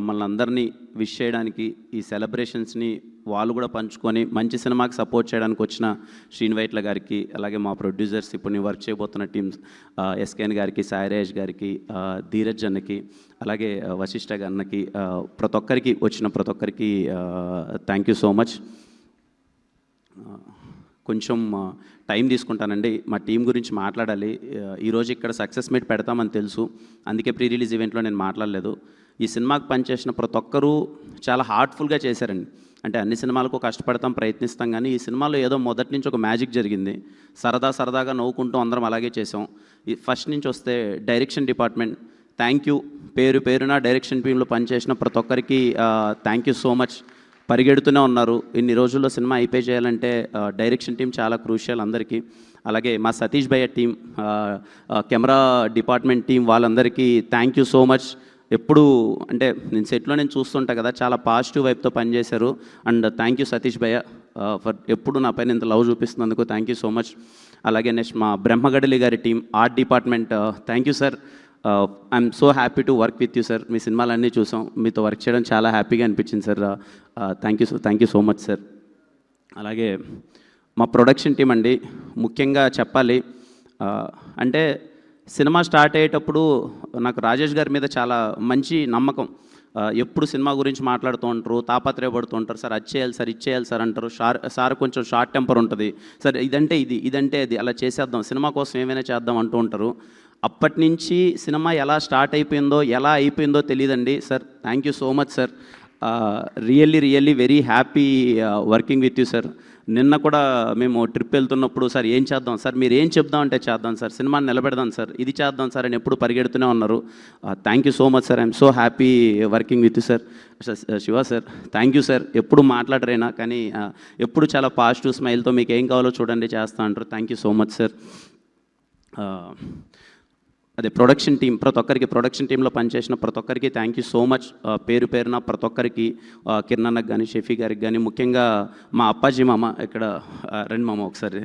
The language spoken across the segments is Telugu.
మమ్మల్ని అందరినీ విష్ చేయడానికి ఈ సెలబ్రేషన్స్ని వాళ్ళు కూడా పంచుకొని మంచి సినిమాకి సపోర్ట్ చేయడానికి వచ్చిన శ్రీనివైట్ల గారికి అలాగే మా ప్రొడ్యూసర్స్ ఇప్పుడు నేను వర్క్ చేయబోతున్న టీమ్స్ ఎస్కేన్ గారికి సాయిరేష్ గారికి ధీరజ్ అన్నకి అలాగే ఆ, వశిష్ఠ ప్రతి ఒక్కరికి వచ్చిన ప్రతి ఒక్కరికి థ్యాంక్ యూ సో మచ్ కొంచెం టైం తీసుకుంటానండి. మా టీం గురించి మాట్లాడాలి. ఈరోజు ఇక్కడ సక్సెస్ మీట్ పెడతామని తెలుసు. అందుకే ప్రీ రిలీజ్ ఈవెంట్లో నేను మాట్లాడలేదు. ఈ సినిమాకి పనిచేసిన ప్రతి ఒక్కరూ చాలా హార్ట్ఫుల్గా చేశారండి. అంటే అన్ని సినిమాలకు కష్టపడతాం ప్రయత్నిస్తాం కానీ ఈ సినిమాలో ఏదో మొదటి నుంచి ఒక మ్యాజిక్ జరిగింది. సరదా సరదాగా నవ్వుకుంటూ అందరం అలాగే చేసాం ఈ ఫస్ట్ నుంచి వస్తే డైరెక్షన్ డిపార్ట్మెంట్ థ్యాంక్ యూ. పేరు పేరున డైరెక్షన్ టీంలో పనిచేసిన ప్రతి ఒక్కరికి థ్యాంక్ యూ సో మచ్. పరిగెడుతూనే ఉన్నారు. ఇన్ని రోజుల్లో సినిమా అయిపోయి చేయాలంటే డైరెక్షన్ టీం చాలా క్రూషియల్ అందరికీ. అలాగే మా సతీష్ భయ్య టీం కెమెరా డిపార్ట్మెంట్ టీం వాళ్ళందరికీ థ్యాంక్ యూ సో మచ్. ఎప్పుడు అంటే నేను సెట్లో నేను చూస్తుంటా కదా చాలా పాజిటివ్ వైపుతో పనిచేశారు. అండ్ థ్యాంక్ యూ సతీష్ భయ్య ఫర్ ఎప్పుడు నా పైన ఇంత లవ్ చూపిస్తున్నందుకు థ్యాంక్ యూ సో మచ్. అలాగే నెక్స్ట్ మా బ్రహ్మగడలి గారి team art department thank you sir. I'm so happy to work with you sir. మీ సినిమాలన్నీ చూసాం. మీతో వర్క్ చేయడం చాలా హ్యాపీగా అనిపించింది sir. Thank you thank you so much sir. అలాగే మా ప్రొడక్షన్ టీం అండి ముఖ్యంగా చెప్పాలి అంటే సినిమా స్టార్ట్ అయ్యేటప్పుడు నాకు రాజేష్ గారి మీద చాలా మంచి నమ్మకం. ఎప్పుడు సినిమా గురించి మాట్లాడుతూ ఉంటారు తాపత్రయపడుతూ ఉంటారు సార్ అది చేయాలి సార్ ఇది చేయాలి సార్ అంటారు. షార్ సార్ కొంచెం షార్ట్ టెంపర్ ఉంటుంది. సార్ ఇదంటే ఇది ఇదంటే అది అలా చేసేద్దాం సినిమా కోసం ఏమైనా చేద్దాం అంటూ ఉంటారు. అప్పటి నుంచి సినిమా ఎలా స్టార్ట్ అయిపోయిందో ఎలా అయిపోయిందో తెలియదండి. Sir thank you so much sir. Really really very happy working with you sir. నిన్న కూడా మేము ట్రిప్ వెళ్తున్నప్పుడు సార్ ఏం చేద్దాం? సార్ మీరు ఏం చెప్దాం అంటే చేద్దాం సార్. సినిమాని నిలబెడదాం సార్. ఇది చేద్దాం సార్ అని ఎప్పుడు పరిగెడుతూనే ఉన్నారు. Thank you so much sir. I'm so happy working with you sir. Shiva sir. Thank you sir. ఎప్పుడు మాట్లాడరైనా కానీ ఎప్పుడు చాలా పాజిటివ్ స్మైల్తో మీకు ఏం కావాలో చూడండి చేస్తా అంటారు. Thank you so much sir. అదే ప్రొడక్షన్ టీం ప్రతి ఒక్కరికి ప్రొడక్షన్ టీంలో పనిచేసిన ప్రతి ఒక్కరికి థ్యాంక్ యూ సో మచ్ పేరు పేరున ప్రతి ఒక్కరికి ఆ, కిరణ్ కానీ షఫీ గారికి కానీ ముఖ్యంగా మా అప్పాజీ మామ ఇక్కడ రండి మామ ఒకసారి.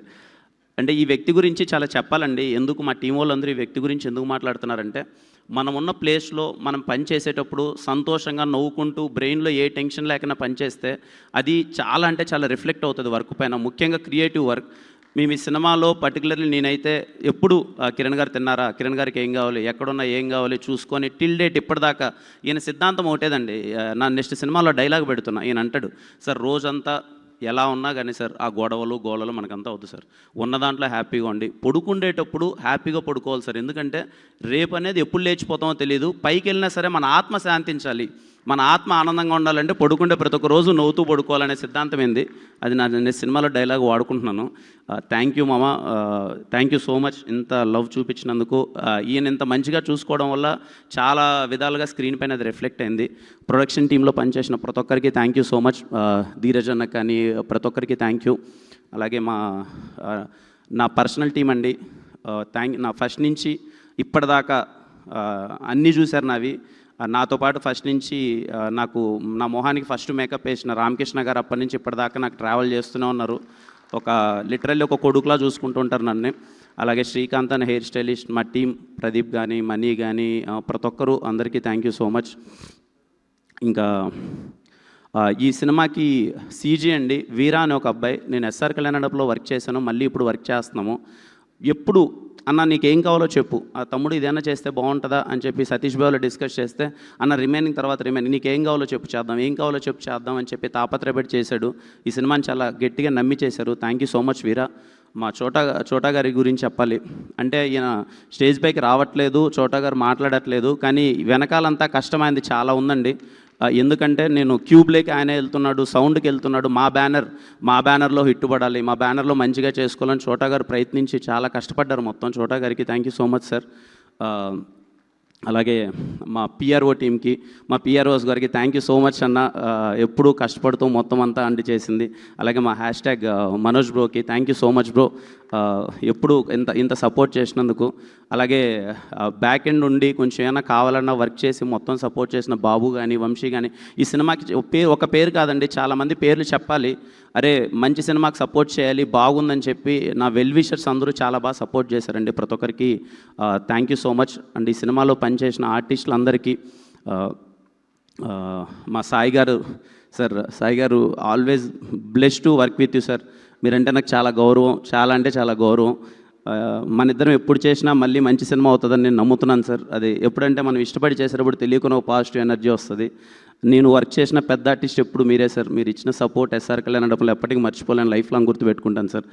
అంటే ఈ వ్యక్తి గురించి చాలా చెప్పాలండి. ఎందుకు మా టీం వాళ్ళందరూ ఈ వ్యక్తి గురించి ఎందుకు మాట్లాడుతున్నారంటే మనం ఉన్న ప్లేస్లో మనం పని చేసేటప్పుడు సంతోషంగా నవ్వుకుంటూ బ్రెయిన్లో ఏ టెన్షన్ లేకుండా పనిచేస్తే అది చాలా అంటే చాలా రిఫ్లెక్ట్ అవుతుంది వర్క్ పైన. ముఖ్యంగా క్రియేటివ్ వర్క్ మేము ఈ సినిమాలో పర్టికులర్లీ నేనైతే ఎప్పుడు ఆ, కిరణ్ గారు తిన్నారా? కిరణ్ గారికి ఏం కావాలి? ఎక్కడున్నా ఏం కావాలి? చూసుకొని టిల్ డేట్ ఇప్పటిదాకా ఈయన సిద్ధాంతం ఒకటేదండి. నా నెక్స్ట్ సినిమాలో డైలాగ్ పెడుతున్నా. ఈయన అంటాడు సార్ రోజంతా ఎలా ఉన్నా కానీ సార్ ఆ గొడవలు గోళలు మనకంతా వద్దు సార్. ఉన్న దాంట్లో హ్యాపీగా ఉండి పడుకుండేటప్పుడు హ్యాపీగా పడుకోవాలి సార్. ఎందుకంటే రేపు అనేది ఎప్పుడు లేచిపోతామో తెలియదు పైకి వెళ్ళినా సరే మన ఆత్మ శాంతించాలి. మన ఆత్మ ఆనందంగా ఉండాలంటే పడుకుంటే ప్రతి ఒక్క రోజు నవ్వుతూ పడుకోవాలనే సిద్ధాంతం ఏంది? అది నా నేను సినిమాలో డైలాగ్ వాడుకుంటున్నాను. థ్యాంక్ యూ మామ. థ్యాంక్ యూ సో మచ్ ఇంత లవ్ చూపించినందుకు. ఈయన ఇంత మంచిగా చూసుకోవడం వల్ల చాలా విధాలుగా స్క్రీన్ పైన అది రిఫ్లెక్ట్ అయింది. ప్రొడక్షన్ టీంలో పనిచేసిన ప్రతి ఒక్కరికి thank you so much Dheeraj అన్న కానీ ప్రతి ఒక్కరికి థ్యాంక్ యూ అలాగే మా నా పర్సనల్ టీం అండి. థ్యాంక్ నా ఫస్ట్ నుంచి ఇప్పటిదాకా అన్నీ చూశారు నావి. నాతో పాటు ఫస్ట్ నుంచి నాకు నా మొహానికి ఫస్ట్ మేకప్ వేసిన రామకృష్ణ గారు అప్పటి నుంచి ఇప్పటిదాకా నాకు ట్రావెల్ చేస్తూనే ఉన్నారు. ఒక లిటరల్లీ ఒక కొడుకులా చూసుకుంటూ ఉంటారు నన్ను. అలాగే శ్రీకాంత్ అనే హెయిర్ స్టైలిస్ట్ మా టీం ప్రదీప్ కానీ మనీ కానీ ప్రతి ఒక్కరూ అందరికీ థ్యాంక్ యూ సో మచ్ ఇంకా ఈ సినిమాకి సీజీ అండి వీరా అనే ఒక అబ్బాయి. నేను ఎస్ఆర్ కళ్యాణలో వర్క్ చేశాను మళ్ళీ ఇప్పుడు వర్క్ చేస్తున్నాము. ఎప్పుడు అన్న నీకేం కావాలో చెప్పు. ఆ తమ్ముడు ఇదైనా చేస్తే బాగుంటుందా? అని చెప్పి సతీష్ బాబులో డిస్కస్ చేస్తే అన్న రిమైనింగ్ తర్వాత రిమైనింగ్. నీకేం కావాలో చెప్పు చేద్దాం. ఏం కావాలో చెప్పు చేద్దాం అని చెప్పి తాపత్రయపడి చేశాడు. ఈ సినిమాని చాలా గట్టిగా నమ్మి చేశారు. Thank you so much Veera. మా చోటా చోటా గారి గురించి చెప్పాలి. అంటే ఈయన స్టేజ్ పైకి రావట్లేదు చోటా గారు మాట్లాడట్లేదు కానీ వెనకాలంతా కష్టమైంది చాలా ఉందండి. ఎందుకంటే నేను క్యూబ్లోకి ఆయన వెళ్తున్నాడు సౌండ్కి వెళ్తున్నాడు మా బ్యానర్ మా బ్యానర్లో హిట్టుబడాలి మా బ్యానర్లో మంచిగా చేసుకోవాలని చోటా గారు ప్రయత్నించి చాలా కష్టపడ్డారు మొత్తం చోటా గారికి. Thank you so much sir అలాగే మా పిఆర్ఓ టీంకి మా పిఆర్ఓస్ గారికి థ్యాంక్ యూ సో మచ్ అన్న ఎప్పుడూ కష్టపడుతూ మొత్తం అంతా అండి చేసింది. అలాగే మా hash tag Manoj బ్రోకి thank you so much bro ఎప్పుడు ఇంత ఇంత సపోర్ట్ చేసినందుకు. అలాగే బ్యాక్ ఎండ్ ఉండి కొంచెం ఏమైనా కావాలన్నా వర్క్ చేసి మొత్తం సపోర్ట్ చేసిన బాబు కానీ వంశీ కానీ ఈ సినిమాకి పేరు ఒక పేరు కాదండి చాలామంది పేర్లు చెప్పాలి. అరే మంచి సినిమాకి సపోర్ట్ చేయాలి బాగుందని చెప్పి నా వెల్ విషర్స్ అందరూ చాలా బాగా సపోర్ట్ చేశారండి ప్రతి ఒక్కరికి. Thank you so much and ఈ సినిమాలో పనిచేసిన ఆర్టిస్టులందరికీ మా సాయి గారు సార్ సాయి గారు always bless to work with you sir మీరంటే నాకు చాలా గౌరవం చాలా అంటే చాలా గౌరవం. మన ఇద్దరం ఎప్పుడు చేసినా మళ్ళీ మంచి సినిమా అవుతుందని నేను నమ్ముతున్నాను సార్ అది ఎప్పుడంటే మనం ఇష్టపడి చేసేటప్పుడు తెలియకుండా ఒక పాజిటివ్ ఎనర్జీ వస్తుంది. నేను వర్క్ చేసిన పెద్ద ఆర్టిస్ట్ ఎప్పుడు మీరే సార్ మీరు ఇచ్చిన సపోర్ట్ ఎస్ఆర్ కళ్యాణ్ డబ్బులు ఎప్పటికీ మర్చిపోలేను లైఫ్ లాంగ్ గుర్తుపెట్టుకుంటాను సార్